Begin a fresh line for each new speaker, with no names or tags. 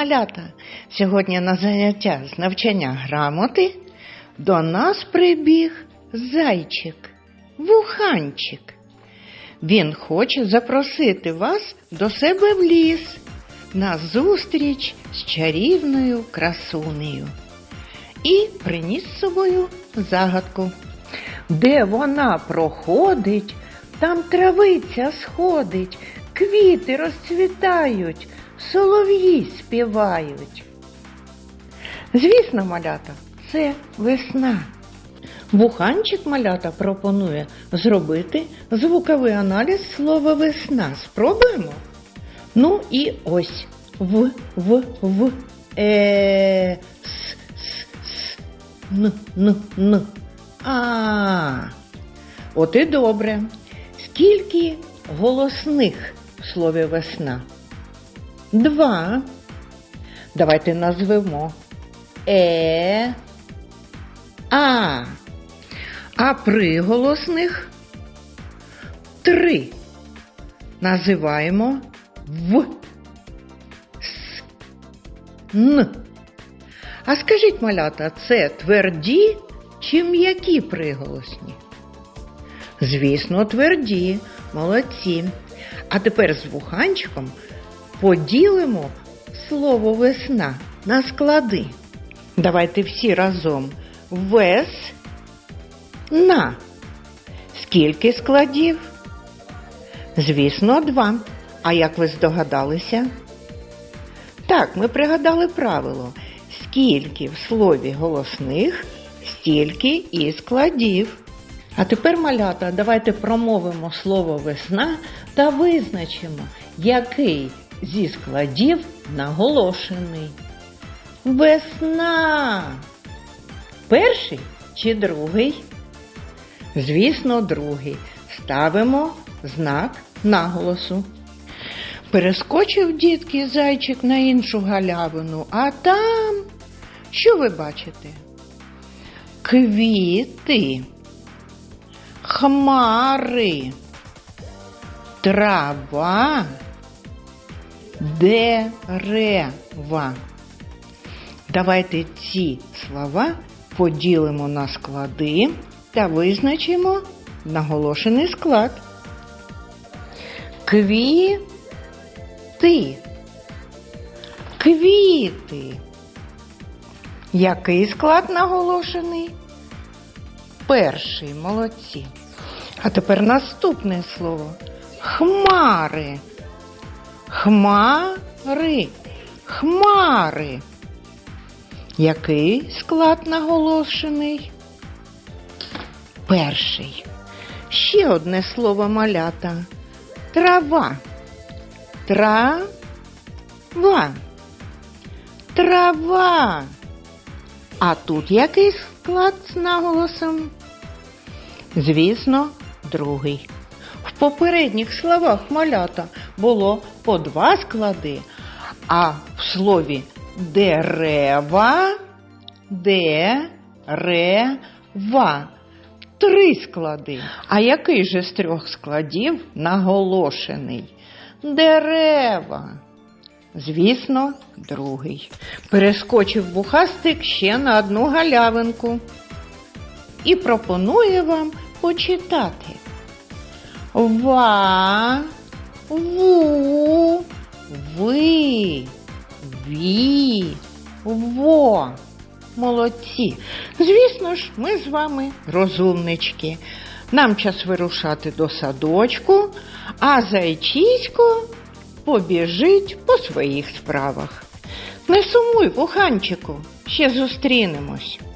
Малята! Сьогодні на заняття з навчання грамоти до нас прибіг зайчик, вуханчик. Він хоче запросити вас до себе в ліс на зустріч з чарівною красунею. І приніс з собою загадку. Де вона проходить, там травиця сходить, квіти розцвітають, солов'ї співають. Звісно, малята, це весна. Вуханчик малята пропонує зробити звуковий аналіз слова весна. Спробуємо? Ну і ось в, в, в, е, с, с, с, н, н, н. А. От і добре. Скільки голосних в слові весна? Два. Давайте назвемо е, а. А приголосних три. Називаємо в, с, н. А скажіть, малята, це тверді чи м'які приголосні? Звісно, тверді, молодці. А тепер з вуханчиком поділимо слово весна на склади. Давайте всі разом. Вес на. Скільки складів? Звісно, два. А як ви здогадалися? Так, ми пригадали правило. Скільки в слові голосних, стільки і складів. А тепер, малята, давайте промовимо слово весна та визначимо, який зі складів наголошений. Весна. Перший чи другий? Звісно, другий. Ставимо знак наголосу. Перескочив дітки зайчик на іншу галявину, а там, що ви бачите? Квіти, хмари, трава, дерева. Давайте ці слова поділимо на склади та визначимо наголошений склад. Квіти. Квіти. Який склад наголошений? Перший, молодці. А тепер наступне слово. Хмари. Хмари. Хмари. Який склад наголошений? Перший. Ще одне слово малята. Трава. Трава. Трава. А тут який склад з наголосом? Звісно, другий. В попередніх словах малята було по два склади, а в слові дерева, дерева три склади. А який же з трьох складів наголошений? Дерева. Звісно, другий. Перескочив вухастик ще на одну галявинку і пропонує вам почитати. Ва, ву, ви, ві, во. Молодці. Звісно ж, ми з вами розумнички. Нам час вирушати до садочку, а зайчисько побіжить по своїх справах. Не сумуй, вуханчику, ще зустрінемось.